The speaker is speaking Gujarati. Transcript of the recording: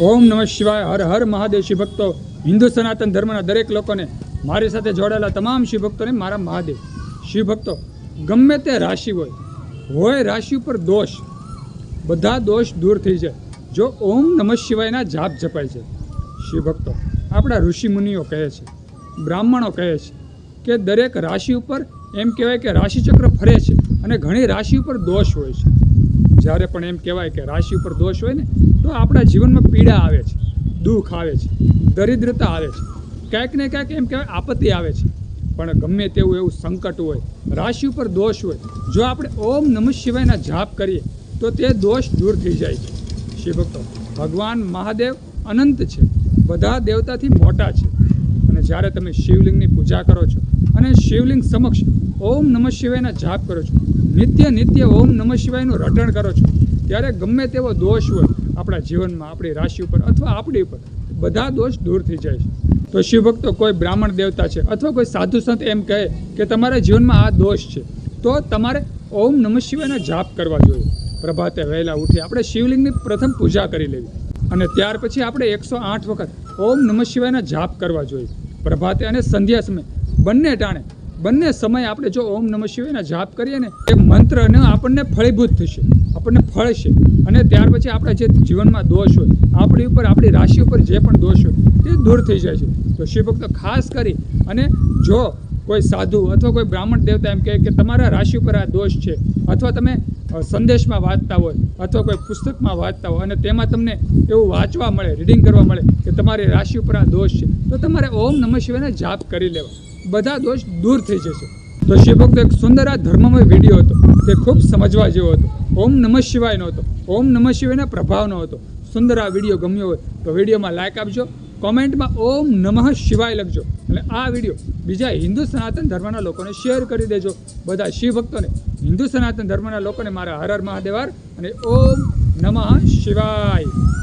ઓમ નમઃ શિવાય, હર હર મહાદેવ શિવ ભક્તો. હિન્દુ સનાતન ધર્મના દરેક લોકોને મારી સાથે જોડાયેલા તમામ શિવ ભક્તોને મારા મહાદેવ. શિવ ભક્તો, ગમે તે રાશિ હોય હોય રાશિ ઉપર દોષ, બધા દોષ દૂર થઈ જાય. જો ઓમ નમઃ શિવાયના જાપ જપાય છે. શિવ ભક્તો, આપણા ઋષિમુનિઓ કહે છે, બ્રાહ્મણો કહે છે કે દરેક રાશિ ઉપર એમ કહેવાય કે રાશિચક્ર ફરે છે અને ઘણી રાશિ ઉપર દોષ હોય છે. જ્યારે પણ એમ કહેવાય કે રાશિ ઉપર દોષ હોય ને તો આપણા જીવનમાં પીડા આવે છે, દુઃખ આવે છે, દરિદ્રતા આવે છે. ક્યાંક ને ક્યાંક એમ કહેવાય આપત્તિ આવે છે. પણ ગમે તેવું એવું સંકટ હોય, રાશિ ઉપર દોષ હોય, જો આપણે ઓમ નમઃ શિવાયના જાપ કરીએ, તો તે દોષ દૂર થઈ જાય છે. શિવભક્તો ભગવાન મહાદેવ અનંત છે. બધા દેવતાથી મોટા છે. અને જ્યારે તમે શિવલિંગની પૂજા કરો છો અને શિવલિંગ સમક્ષ ઓમ નમઃ શિવાયના જાપ કરો છો, નિત્ય નિત્ય ઓમ નમઃ શિવાયનું રટણ કરો છો, ત્યારે ગમે તેવો દોષ હોય આપણા જીવનમાં આપણી રાશિ ઉપર અથવા આપણી ઉપર બધા દોષ દૂર થઈ જાય છે. તો શિવભક્તો કોઈ બ્રાહ્મણ દેવતા છે અથવા કોઈ સાધુ સંત એમ કહે કે તમારા જીવનમાં આ દોષ છે, તો તમારે ઓમ નમઃ શિવાયના જાપ કરવા જોઈએ. પ્રભાતે વહેલા ઉઠી આપણે શિવલિંગની પ્રથમ પૂજા કરી લેવી અને ત્યાર પછી આપણે એકસો આઠ વખત ઓમ નમઃ શિવાયના જાપ કરવા જોઈએ. પ્રભાતે અને સંધ્યા સમય બંને ટાણે, બંને સમય આપણે જો ઓમ નમઃ શિવાયના જાપ કરીએ ને, એ મંત્રને આપણને ફળીભૂત થશે. આપણને ફળશે અને ત્યાર પછી આપણા જે જીવનમાં દોષ હોય, આપણી ઉપર, આપણી રાશિ ઉપર જે પણ દોષ હોય, તે દૂર થઈ જાય છે. તો શિવભક્તો ખાસ કરી અને જો કોઈ સાધુ અથવા કોઈ બ્રાહ્મણ દેવતા એમ કહે કે તમારા રાશિ ઉપર આ દોષ છે, અથવા તમે સંદેશમાં વાંચતા હોય, અથવા કોઈ પુસ્તકમાં વાંચતા હોય, અને તેમાં તમને એવું વાંચવા મળે રીડિંગ કરવા મળે કે તમારી રાશિ ઉપર આ દોષ છે, તો તમારે ઓમ નમઃ શિવાયના જાપ કરી લેવા. બધા દોષ દૂર થઈ જશે. તો શિવભક્ત એક સુંદર આ ધર્મમય વીડિયો હતો. તે ખૂબ સમજવા જેવો હતો. ઓમ નમઃ શિવાયનો હતો. ઓમ નમઃ શિવાયના પ્રભાવનો હતો. સુંદર આ વીડિયો ગમ્યો હોય તો વિડીયોમાં લાઇક આપજો. કોમેન્ટમાં ઓમ નમઃ શિવાય લખજો. અને આ વીડિયો બીજા હિન્દુ સનાતન ધર્મના લોકોને શેર કરી દેજો. બધા શિવ ભક્તોને. હિન્દુ સનાતન ધર્મના લોકોને મારા હર હર મહાદેવાર અને ઓમ નમઃ શિવાય.